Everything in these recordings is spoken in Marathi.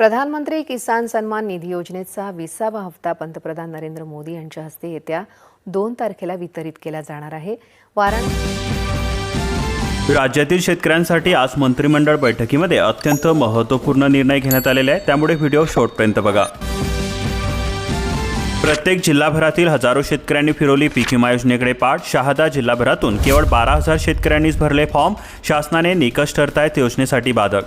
प्रधानमंत्री किसान सन्मान निधी योजनेचा विसावा हप्ता पंतप्रधान नरेंद्र मोदी यांच्या हस्ते येत्या दोन तारखेला वितरित केला जाणार आहे. वाराणसी राज्यातील शेतकऱ्यांसाठी आज मंत्रिमंडळ बैठकीमध्ये अत्यंत महत्त्वपूर्ण निर्णय घेण्यात आलेले आहे. त्यामुळे व्हिडिओ शॉर्टपर्यंत बघा. प्रत्येक जिल्हाभरातील हजारो शेतकऱ्यांनी फिरवली पीक विमा योजनेकडे पाठ. शहादा जिल्हाभरातून केवळ बारा हजार शेतकऱ्यांनीच भरले फॉर्म. शासनाने निकष ठरतायत योजनेसाठी बाधक.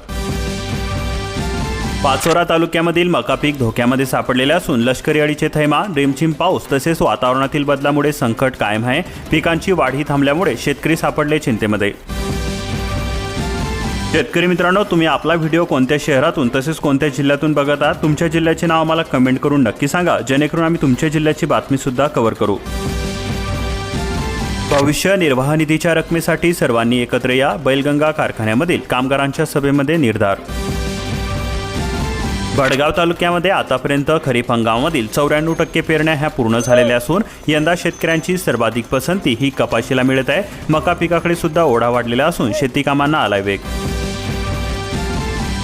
पाचोरा तालुक्यामधील मका पीक धोक्यामध्ये सापडलेले असून लष्करी अडीचे थैमा रिमझिम पाऊस तसेच वातावरणातील बदलामुळे संकट कायम आहे. पिकांची वाढही थांबल्यामुळे शेतकरी सापडले चिंतेमध्ये. शेतकरी मित्रांनो तुम्ही आपला व्हिडिओ कोणत्या शहरातून तसेच कोणत्या जिल्ह्यातून बघत? आहात तुमच्या जिल्ह्याचे नाव आम्हाला कमेंट करून नक्की सांगा. जेणेकरून आम्ही तुमच्या जिल्ह्याची बातमीसुद्धा कव्हर करू. भविष्य निर्वाह निधीच्या रकमेसाठी सर्वांनी एकत्र या. बैलगंगा कारखान्यामधील कामगारांच्या सभेमध्ये निर्धार भडगाव तालुक्यामध्ये आतापर्यंत खरीप हंगामामधील चौऱ्याण्णव टक्के पेरण्या ह्या पूर्ण झालेल्या असून यंदा शेतकऱ्यांची सर्वाधिक पसंती ही कपाशीला मिळत आहे. मका पिकाकडे सुद्धा ओढा वाढलेला असून शेती कामांना आलाय वेग.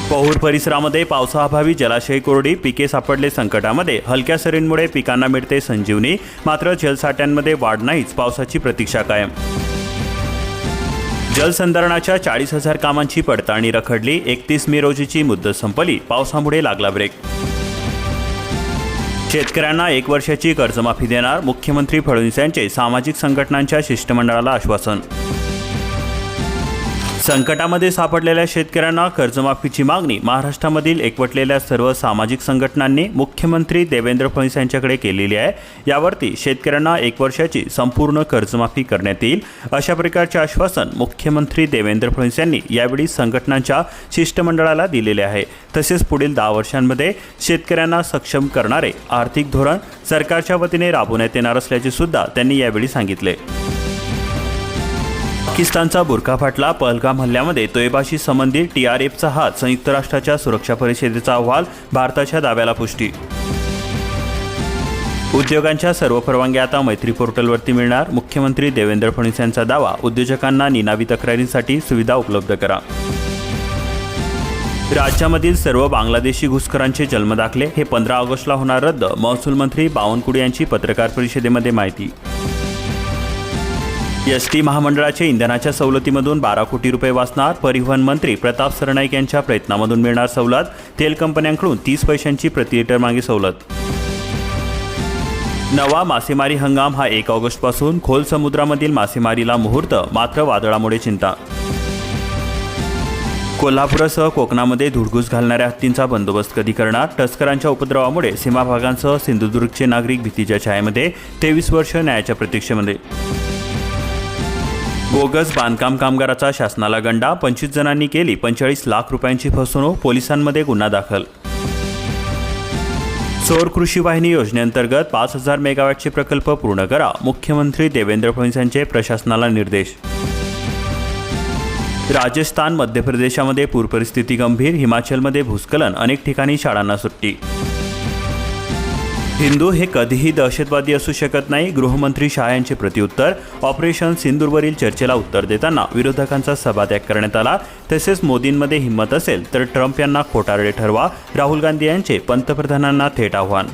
पहूर परिसरामध्ये पावसाअभावी जलाशय कोरडी पिके सापडले संकटामध्ये हलक्या सरींमुळे पिकांना मिळते संजीवनी मात्र जलसाठ्यांमध्ये वाढ नाहीच पावसाची प्रतीक्षा कायम. जलसंधारणाच्या चाळीस हजार कामांची पडताळणी रखडली एकतीस मे रोजीची मुदत संपली पावसामुळे लागला ब्रेक शेतकऱ्यांना एक वर्षाची कर्जमाफी देणार मुख्यमंत्री फडणवीस यांचे सामाजिक संघटनांच्या शिष्टमंडळाला आश्वासन. संकटामध्ये सापडलेल्या शेतकऱ्यांना कर्जमाफीची मागणी महाराष्ट्रामधील एकवटलेल्या सर्व सामाजिक संघटनांनी मुख्यमंत्री देवेंद्र फडणवीस यांच्याकडे केलेली आहे. यावरती शेतकऱ्यांना एक वर्षाची संपूर्ण कर्जमाफी करण्यात येईल. अशा प्रकारचे आश्वासन मुख्यमंत्री देवेंद्र फडणवीस यांनी यावेळी संघटनांच्या शिष्टमंडळाला दिलेले आहे. तसेच पुढील दहा वर्षांमध्ये शेतकऱ्यांना सक्षम करणारे आर्थिक धोरण सरकारच्या वतीने राबवण्यात येणार असल्याचे सुद्धा त्यांनी यावेळी सांगितले. पाकिस्तानचा बुरखा फाटला. पहलगाम हल्ल्यामध्ये तोयबाशी संबंधित टी आर एफचा हात संयुक्त राष्ट्राच्या सुरक्षा परिषदेचा अहवाल भारताच्या दाव्याला पुष्टी. उद्योगांच्या सर्व परवानग्या आता मैत्री पोर्टलवरती मिळणार. मुख्यमंत्री देवेंद्र फडणवीस यांचा दावा उद्योजकांना निनावी तक्रारींसाठी सुविधा उपलब्ध करा. राज्यामधील सर्व बांगलादेशी घुसखोरांचे जन्मदाखले हे पंधरा ऑगस्टला होणार रद्द महसूल मंत्री बावनकुळे यांची पत्रकार परिषदेमध्ये माहिती. एस टी महामंडळाच्या इंधनाच्या सवलतीमधून बारा कोटी रुपये वाचणार परिवहन मंत्री प्रताप सरनाईक यांच्या प्रयत्नामधून मिळणार सवलत. तेल कंपन्यांकडून तीस पैशांची प्रति लिटर मागे सवलत. नवा मासेमारी हंगाम हा एक ऑगस्टपासून खोल समुद्रामधील मासेमारीला मुहूर्त मात्र वादळामुळे चिंता. कोल्हापूरसह कोकणामध्ये धुडगूस घालणाऱ्या हत्तींचा बंदोबस्त कधी करणार? तस्करांच्या उपद्रवामुळे सीमाभागांसह सिंधुदुर्गचे नागरिक भीतीच्या छायेमध्ये तेवीस वर्ष न्यायाच्या प्रतीक्षेमध्ये. बोगस बांधकाम कामगाराचा शासनाला गंडा पंचवीस जणांनी केली पंचेचाळीस लाख रुपयांची फसवणूक पोलिसांमध्ये गुन्हा दाखल. सौर कृषी वाहिनी योजनेअंतर्गत पाच हजार मेगावॅटचे प्रकल्प पूर्ण करा मुख्यमंत्री देवेंद्र फडणवीस यांचे प्रशासनाला निर्देश. राजस्थान मध्य प्रदेशामध्ये पूरपरिस्थिती गंभीर हिमाचलमध्ये भूस्खलन अनेक ठिकाणी शाळांना सुट्टी. हिंदू हे कधीही दहशतवादी असू शकत नाही. गृहमंत्री शहा यांचे प्रत्युत्तर ऑपरेशन सिंदूरवरील चर्चेला उत्तर देताना विरोधकांचा सभात्याग करण्यात आला. तसेच मोदींमध्ये हिंमत असेल तर ट्रम्प यांना खोटारडे ठरवा राहुल गांधी यांचे पंतप्रधानांना थेट आव्हान.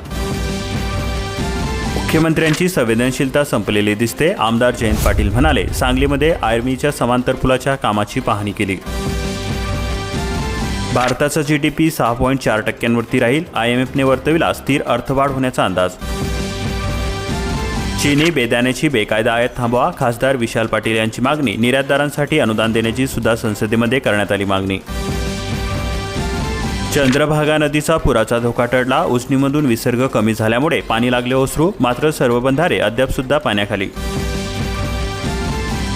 मुख्यमंत्र्यांची संवेदनशीलता संपलेली दिसते आमदार जयंत पाटील म्हणाले सांगलीमध्ये आर्मीच्या समांतर पुलाच्या कामाची पाहणी केली. भारताचा जी डी पी सहा पॉईंट चार टक्क्यांवरती राहील. आय एम एफने वर्तविला स्थिर अर्थवाढ होण्याचा अंदाज. चीनी बेदाण्याची बेकायदा आयात थांबवा खासदार विशाल पाटील यांची मागणी निर्यातदारांसाठी अनुदान देण्याची सुद्धा संसदेमध्ये करण्यात आली मागणी. चंद्रभागा नदीचा पुराचा धोका टळला उजनीमधून विसर्ग कमी झाल्यामुळे पाणी लागले ओसरू मात्र सर्व बंधारे अद्याप सुद्धा पाण्याखाली.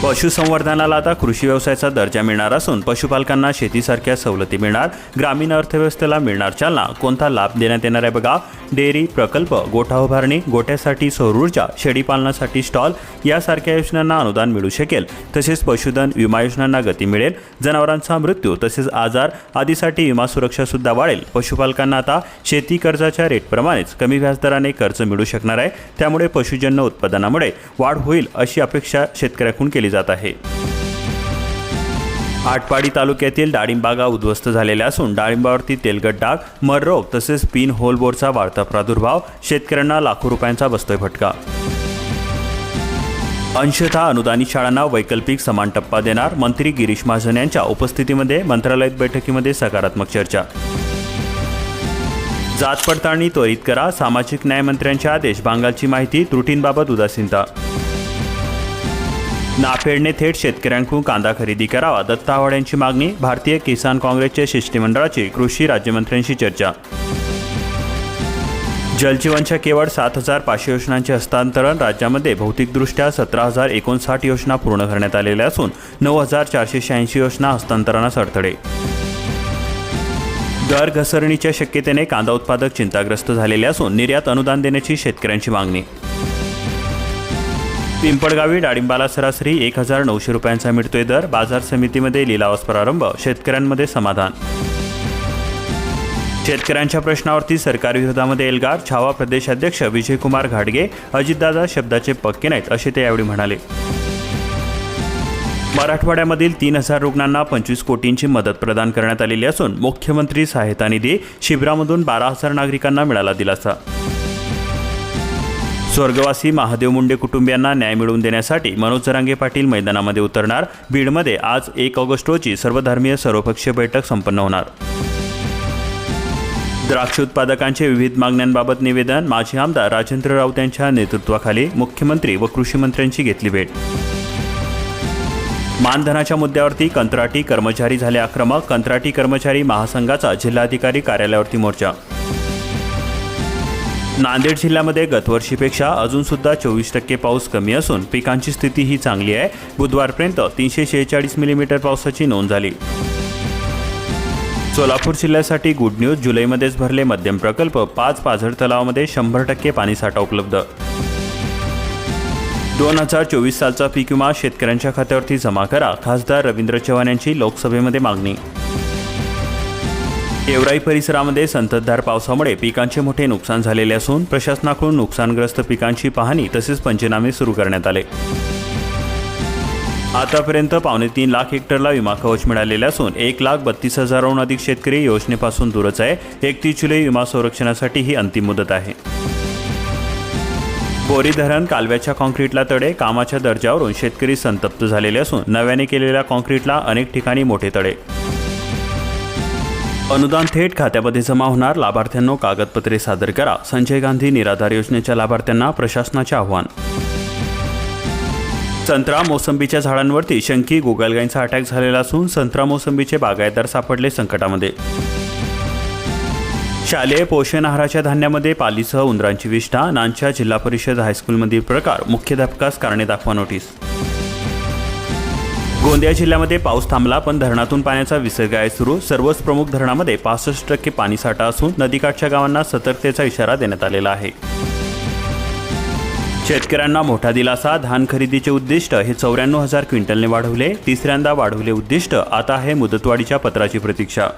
पशुसंवर्धनाला आता कृषी व्यवसायाचा दर्जा मिळणार असून पशुपालकांना शेतीसारख्या सवलती मिळणार ग्रामीण अर्थव्यवस्थेला मिळणार चालना कोणता लाभ देण्यात येणार आहे बघा. डेअरी प्रकल्प गोठा उभारणी गोठ्यासाठी सौर ऊर्जा शेळीपालनासाठी स्टॉल यासारख्या योजनांना अनुदान मिळू शकेल. तसेच पशुधन विमा योजनांना गती मिळेल. जनावरांचा मृत्यू तसेच आजार आदीसाठी विमा सुरक्षा सुद्धा वाढेल. पशुपालकांना आता शेती कर्जाच्या रेटप्रमाणेच कमी व्याजदराने कर्ज मिळू शकणार आहे. त्यामुळे पशुजन्य उत्पादनामुळे वाढ होईल अशी अपेक्षा शेतकऱ्याकडून केली जात आहे. आटपाडी तालुक्यातील डाळिंबागा उद्ध्वस्त झालेल्या असून डाळिंबावरती तेलगट डाग मर रोग तसेच पिन होलबोरचा वाढता प्रादुर्भाव शेतकऱ्यांना लाखो रुपयांचा बसतोय फटका. अंशतः अनुदानित शाळांना वैकल्पिक समान टप्पा देणार मंत्री गिरीश महाजन यांच्या उपस्थितीमध्ये मंत्रालयात बैठकीमध्ये सकारात्मक चर्चा. जात पडताळणी त्वरित करा सामाजिक न्याय मंत्र्यांचे आदेश बांगालची माहिती त्रुटींबाबत उदासीनता. नाफेडने थेट शेतकऱ्यांकडून कांदा खरेदी करावा दत्ता आव्हाड यांची मागणी भारतीय किसान काँग्रेसच्या शिष्टमंडळाची कृषी राज्यमंत्र्यांशी चर्चा. जलजीवनच्या केवळ सात हजार पाचशे योजनांचे हस्तांतरण राज्यामध्ये भौतिकदृष्ट्या सतरा हजार एकोणसाठ योजना पूर्ण करण्यात आलेल्या असून नऊ हजार चारशे शहाऐंशी योजना हस्तांतरणास अडथळे. दर घसरणीच्या शक्यतेने कांदा उत्पादक चिंताग्रस्त झालेले असून निर्यात अनुदान देण्याची शेतकऱ्यांची मागणी. पिंपळगावी डाळिंबाला सरासरी एक हजार नऊशे रुपयांचा मिळतोय दर. बाजार समितीमध्ये लिलावास प्रारंभ. शेतकऱ्यांमध्ये समाधान. शेतकऱ्यांच्या प्रश्नावरती सरकारविरोधामध्ये एल्गार. छावा प्रदेशाध्यक्ष विजयकुमार घाडगे अजितदादा शब्दाचे पक्के नाहीत असे ते यावेळी म्हणाले. मराठवाड्यामधील तीन हजार रुग्णांना पंचवीस कोटींची मदत प्रदान करण्यात आलेली असून मुख्यमंत्री सहायता निधी शिबिरामधून बारा हजार नागरिकांना मिळाला दिलासा. स्वर्गवासी महादेव मुंडे कुटुंबियांना न्याय मिळवून देण्यासाठी मनोज जरांगे पाटील मैदानामध्ये उतरणार. बीडमध्ये आज एक ऑगस्ट रोजी सर्वधर्मीय सर्वपक्षीय बैठक संपन्न होणार. द्राक्ष उत्पादकांचे विविध मागण्यांबाबत निवेदन माजी आमदार राजेंद्र राऊत यांच्या नेतृत्वाखाली मुख्यमंत्री व कृषी मंत्र्यांची घेतली भेट. मानधनाच्या मुद्द्यावरती कंत्राटी कर्मचारी झाले आक्रमक कंत्राटी कर्मचारी महासंघाचा जिल्हाधिकारी कार्यालयावरती मोर्चा. नांदेड जिल्ह्यामध्ये गतवर्षीपेक्षा अजून सुद्धा चोवीस टक्के पाऊस कमी असून पिकांची स्थिती ही चांगली आहे. बुधवारपर्यंत तीनशे शेहेचाळीस मिलीमीटर पावसाची नोंद झाली. सोलापूर जिल्ह्यासाठी गुड न्यूज जुलैमध्येच भरले मध्यम प्रकल्प पाच पाझर तलावामध्ये शंभर टक्के पाणीसाठा उपलब्ध. दोन हजार चोवीस सालचा पीक विमा शेतकऱ्यांच्या खात्यावरती जमा करा खासदार रवींद्र चव्हाण यांची लोकसभेमध्ये मागणी. गेवराई परिसरामध्ये संततधार पावसामुळे पिकांचे मोठे नुकसान झालेले असून प्रशासनाकडून नुकसानग्रस्त पिकांची पाहणी तसेच पंचनामे सुरू करण्यात आले. आतापर्यंत पावणे तीन लाख हेक्टरला विमा कवच मिळालेले असून एक लाख बत्तीस हजाराहून अधिक शेतकरी योजनेपासून दूरच आहे. एकतीस जुलै विमा संरक्षणासाठी ही अंतिम मुदत आहे. बोरी धरण कालव्याच्या कॉन्क्रीटला तडे कामाच्या दर्जावरून शेतकरी संतप्त झालेले असून नव्याने केलेल्या कॉन्क्रीटला अनेक ठिकाणी मोठे तडे. अनुदान थेट खात्यामध्ये जमा होणार. लाभार्थ्यांनो कागदपत्रे सादर करा. संजय गांधी निराधार योजनेच्या लाभार्थ्यांना प्रशासनाचे आव्हान. संत्रा मोसंबीच्या झाडांवरती शंकी गोगलगाईंचा अटॅक झालेला असून संत्रा मोसंबीचे बागायतदार सापडले संकटामध्ये. शालेय पोषण आहाराच्या धान्यामध्ये पालीसह उंदरांची विष्ठा. नांच्या जिल्हा परिषद हायस्कूलमधील प्रकार. मुख्याध्यापकास कारणे दाखवा नोटीस. गोंदिया जिल्ह्यामध्ये पाऊस थांबला पण धरणातून पाण्याचा विसर्ग आहे सुरू. सर्वच प्रमुख धरणामध्ये पासष्ट टक्के पाणीसाठा असून नदीकाठच्या गावांना सतर्कतेचा इशारा देण्यात आलेला आहे. शेतकऱ्यांना मोठा दिलासा धान खरेदीचे उद्दिष्ट हे चौऱ्याण्णव हजार क्विंटलने वाढवले तिसऱ्यांदा वाढवले उद्दिष्ट आता आहे मुदतवाढीच्या पत्राची प्रतीक्षा.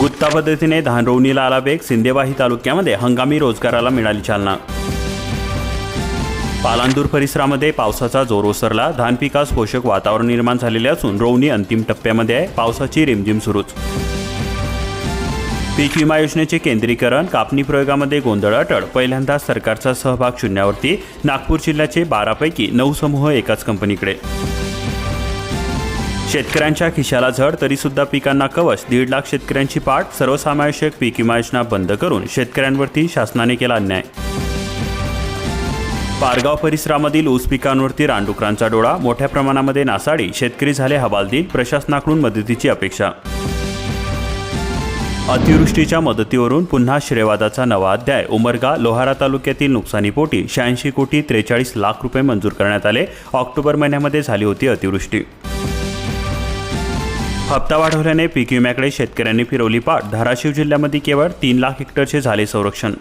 गुत्ता पद्धतीने धान रोवणीला आला वेग सिंदेवाही तालुक्यामध्ये हंगामी रोजगाराला मिळाली चालना. पालांदूर परिसरामध्ये पावसाचा जोर ओसरला. धान पिकास पोषक वातावरण निर्माण झालेले असून रोवणी अंतिम टप्प्यामध्ये आहे. पावसाची रिमझिम सुरूच. पीक विमा योजनेचे केंद्रीकरण कापणी प्रयोगामध्ये गोंधळ अटळ. पहिल्यांदा सरकारचा सहभाग शून्यावरती. नागपूर जिल्ह्याचे बारापैकी नऊ समूह एकाच कंपनीकडे. शेतकऱ्यांच्या खिशाला झड तरीसुद्धा पिकांना कवच. दीड लाख शेतकऱ्यांची पाठ. सर्वसमावेशक पीक विमा योजना बंद करून शेतकऱ्यांवरती शासनाने केला अन्याय. पारगाव परिसरामधील ऊस पिकांवरती रानडुकरांचा डोळा मोठ्या प्रमाणामध्ये नासाडी शेतकरी झाले हवालदिल प्रशासनाकडून मदतीची अपेक्षा. अतिवृष्टीच्या मदतीवरून पुन्हा श्रेयवादाचा नवा अध्याय. उमरगा लोहारा तालुक्यातील नुकसानीपोटी शहाऐंशी कोटी त्रेचाळीस लाख रुपये मंजूर करण्यात आले. ऑक्टोबर महिन्यामध्ये झाली होती अतिवृष्टी. हप्ता वाढवल्याने पीक विम्याकडे शेतकऱ्यांनी फिरवली पाठ. धाराशिव जिल्ह्यामध्ये केवळ तीन लाख हेक्टरचे झाले संरक्षण.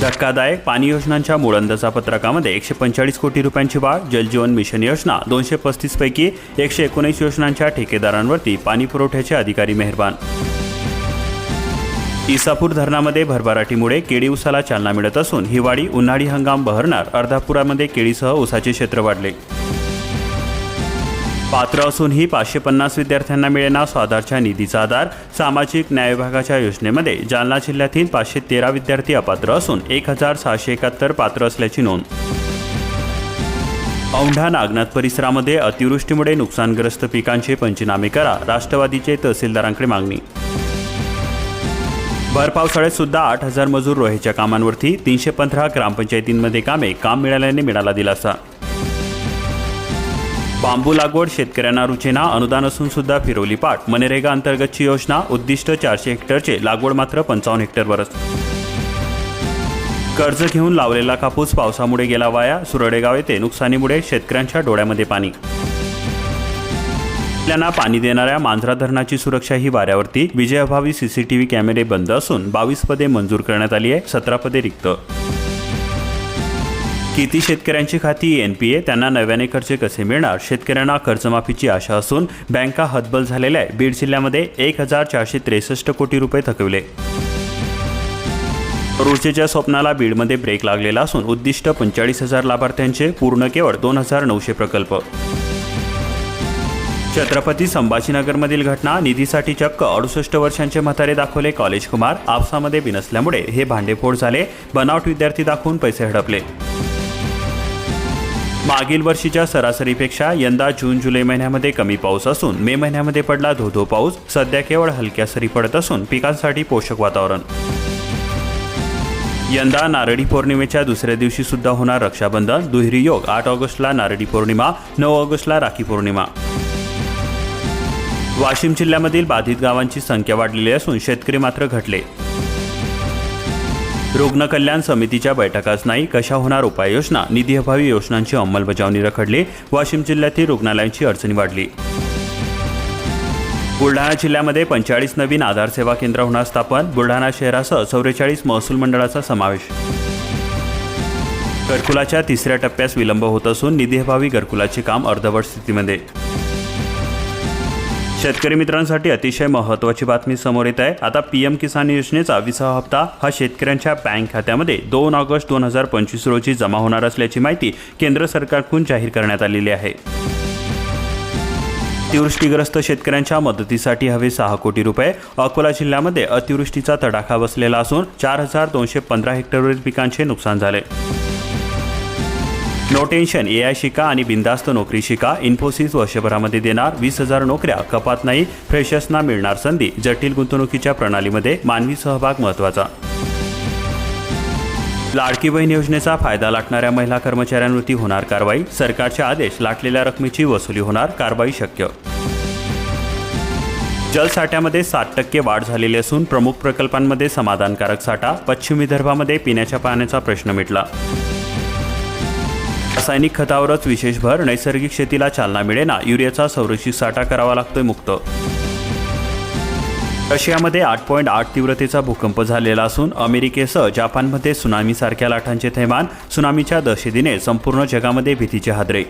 धक्कादायक पाणी योजनांच्या मूळ अंदाजापत्रकामध्ये एकशे पंचेचाळीस कोटी रुपयांची वाढ जलजीवन मिशन योजना दोनशे पस्तीस पैकी एकशे एकोणीस योजनांच्या ठेकेदारांवरती पाणी पुरवठ्याचे अधिकारी मेहरबान. इसापूर धरणामध्ये भरभराटीमुळे केळी उसाला चालना मिळत असून हिवाळी उन्हाळी हंगाम बहरणार अर्धापुरामध्ये केळीसह उसाचे क्षेत्र वाढले. पात्र असूनही पाचशे पन्नास विद्यार्थ्यांना मिळेना स्वाधारच्या निधीचा आधार. सामाजिक न्याय विभागाच्या योजनेमध्ये जालना जिल्ह्यातील पाचशे तेरा विद्यार्थी अपात्र असून एक हजार सहाशे एकाहत्तर पात्र असल्याची नोंद. औंढा नागनाथ परिसरामध्ये अतिवृष्टीमुळे नुकसानग्रस्त पिकांचे पंचनामे करा राष्ट्रवादीचे तहसीलदारांकडे मागणी. भर पावसाळ्यात सुद्धा आठ हजार मजूर रोहेच्या कामांवरती तीनशे पंधरा ग्रामपंचायतींमध्ये कामे काम मिळाल्याने मिळाला दिलासा. बांबू लागवड शेतकऱ्यांना रुचेना अनुदान असून सुद्धा फिरवली पाठ. मनरेगा अंतर्गतची योजना उद्दिष्ट चारशे हेक्टरचे लागवड मात्र पंचावन्न हेक्टरवरच. कर्ज घेऊन लावलेला कापूस पावसामुळे गेला वाया सुरडेगाव येथे नुकसानीमुळे शेतकऱ्यांच्या डोळ्यामध्ये पाणी. आपल्याला पाणी देणाऱ्या मांजरा धरणाची सुरक्षा ही वाऱ्यावरती विजयाभावी सीसीटीव्ही कॅमेरे बंद असून बावीस पदे मंजूर करण्यात आली आहे सतरा पदे रिक्त. किती शेतकऱ्यांची खाती एन पी ए त्यांना नव्याने कर्ज कसे मिळणार? शेतकऱ्यांना कर्जमाफीची आशा असून बँका हतबल झालेल्या आहे बीड जिल्ह्यामध्ये एक हजार चारशे त्रेसष्ट कोटी रुपये थकविले. ऊर्जेच्या स्वप्नाला बीडमध्ये ब्रेक लागलेला असून उद्दिष्ट पंचेचाळीस हजार लाभार्थ्यांचे पूर्ण केवळ दोन हजार नऊशे प्रकल्प. छत्रपती संभाजीनगरमधील घटना निधीसाठी चक्क अडुसष्ट वर्षांचे म्हातारे दाखवले कॉलेज कुमार आपसामध्ये बिनसल्यामुळे हे भांडेफोड झाले. बनावट विद्यार्थी दाखवून पैसे हडपले. मागील वर्षीच्या सरासरीपेक्षा यंदा जून जुलै महिन्यामध्ये कमी पाऊस असून मे महिन्यामध्ये पडला धोधो पाऊस. सध्या केवळ हलक्या सरी पडत असून पिकांसाठी पोषक वातावरण. यंदा नारळी पौर्णिमेच्या दुसऱ्या दिवशी सुद्धा होणार रक्षाबंधन. दुहेरी योग आठ ऑगस्टला नारळी पौर्णिमा नऊ ऑगस्टला राखी पौर्णिमा. वाशिम जिल्ह्यामधील बाधित गावांची संख्या वाढलेली असून शेतकरी मात्र घटले. रुग्ण कल्याण समितीच्या बैठकाच नाही कशा होणार उपाययोजना निधीअभावी योजनांची अंमलबजावणी रखडली वाशिम जिल्ह्यातील रुग्णालयांची अडचणी वाढली. बुलढाणा जिल्ह्यामध्ये पंचेचाळीस नवीन आधार सेवा केंद्र होणार स्थापन बुलढाणा शहरासह चौवेचाळीस महसूल मंडळाचा समावेश. घरकुलाच्या तिसऱ्या टप्प्यास विलंब होत असून निधीअभावी घरकुलाचे काम अर्धवट स्थितीमध्ये. शेतकरी मित्रांसाठी अतिशय महत्त्वाची बातमी समोर येत आहे. आता पी एम किसान योजनेचा विसावा हप्ता हा शेतकऱ्यांच्या बँक खात्यामध्ये दोन ऑगस्ट दोन हजार पंचवीस रोजी जमा होणार असल्याची माहिती केंद्र सरकारकडून जाहीर करण्यात आलेली आहे. अतिवृष्टीग्रस्त शेतकऱ्यांच्या मदतीसाठी हवे सहा कोटी रुपये. अकोला जिल्ह्यामध्ये अतिवृष्टीचा तडाखा बसलेला असून चार हजार दोनशे पंधरा हेक्टरवरील पिकांचे नुकसान झाले. नो टेन्शन ए आय शिका आणि बिंदास्त नोकरी शिका. इन्फोसिस वर्षभरामध्ये देणार वीस हजार नोकऱ्या. कपात नाही फ्रेशर्सना मिळणार संधी. जटिल गुंतवणुकीच्या प्रणालीमध्ये मानवी सहभाग महत्त्वाचा लाडकी बहीण योजनेचा फायदा लाटणाऱ्या महिला कर्मचाऱ्यांवरती होणार कारवाई. सरकारचे आदेश लाटलेल्या रकमेची वसुली होणार कारवाई शक्य. जलसाठ्यामध्ये सात टक्के वाढ झालेली असून प्रमुख प्रकल्पांमध्ये समाधानकारक साठा. पश्चिम विदर्भामध्ये पिण्याच्या पाण्याचा प्रश्न मिटला. रासायनिक खतावरच विशेष भर नैसर्गिक शेतीला चालना मिळेना युरियाचा संरक्षित साठा करावा लागतोय मुक्त. रशियामध्ये आठ पॉईंट आठ तीव्रतेचा भूकंप झालेला असून अमेरिकेसह जपानमध्ये सुनामीसारख्या लाटांचे थैमान सुनामीच्या दहशतीने संपूर्ण जगामध्ये भीतीचे हादरे.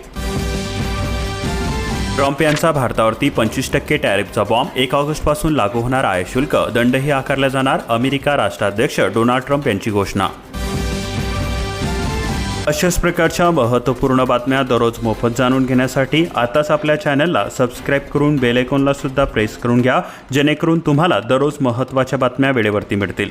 ट्रम्प यांचा भारतावरती पंचवीस टक्के टॅरिफचा बॉम्ब एक ऑगस्टपासून लागू होणार आहे शुल्क दंडही आकारला जाणार अमेरिका राष्ट्राध्यक्ष डोनाल्ड ट्रम्प यांची घोषणा. अशाच प्रकारच्या महत्त्वपूर्ण बातम्या दररोज मोफत जाणून घेण्यासाठी आताच आपल्या चॅनलला सबस्क्राईब करून बेलायकॉनला सुद्धा प्रेस करून घ्या जेणेकरून तुम्हाला दररोज महत्त्वाच्या बातम्या वेळेवरती मिळतील.